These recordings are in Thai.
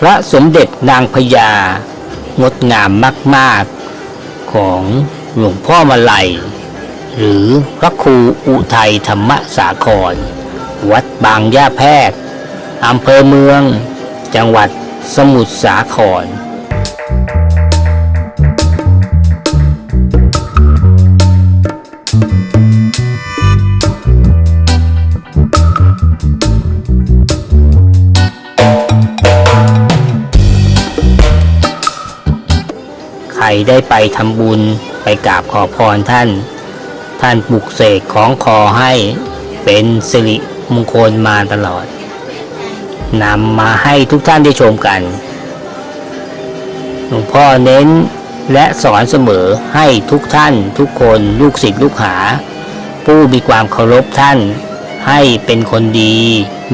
พระสมเด็จนางพญางดงามมากๆ ของหลวงพ่อมาลัย หรือพระครูอุทัยธรรมสาคร วัดบางย่าแพรกอำเภอเมือง จังหวัดสมุทรสาคร ได้ไปทำบุญไปกราบขอพรท่าน ท่านปลุกเสกของคอให้เป็นสิริมงคลมาตลอดนำมาให้ทุกท่านได้ชมกัน หลวงพ่อเน้นและสอนเสมอให้ทุกท่านทุกคนลูกศิษย์ลูกหา ผู้มีความเคารพท่าน ให้เป็นคนดี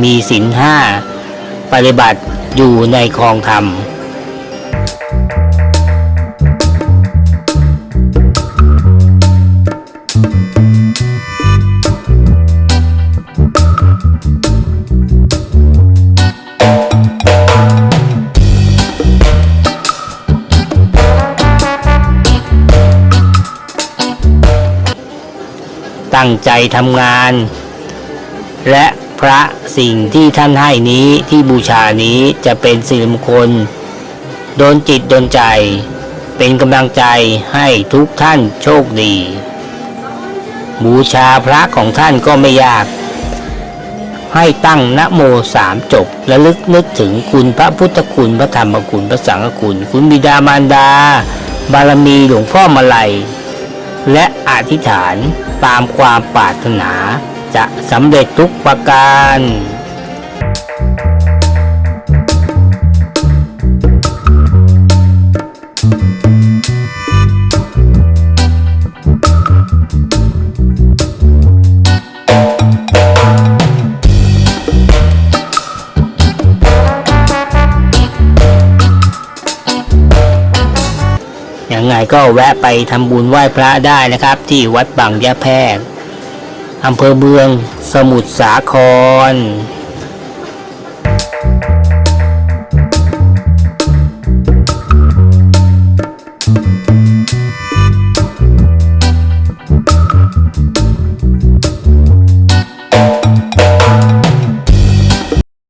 มีศีลห้า ปฏิบัติอยู่ในคลองธรรม ตั้งใจทำงาน และพระสิ่งที่ท่านให้นี้ที่บูชานี้จะเป็นสิริมงคลโดนจิตโดนใจ เป็นกำลังใจให้ทุกท่านโชคดี บูชาพระของท่านก็ไม่ยาก ให้ตั้งนะโมสามจบและลึกนึกถึงคุณพระพุทธคุณพระธรรมคุณพระสังฆคุณ คุณบิดามารดา บารมีหลวงพ่อมาลัย และอธิษฐานตามความปรารถนาจะสำเร็จทุกประการ ยังไงก็แวะไปทำบุญไหว้พระได้นะครับ ที่วัดบางยะแพรกอำเภอเมืองสมุทรสาคร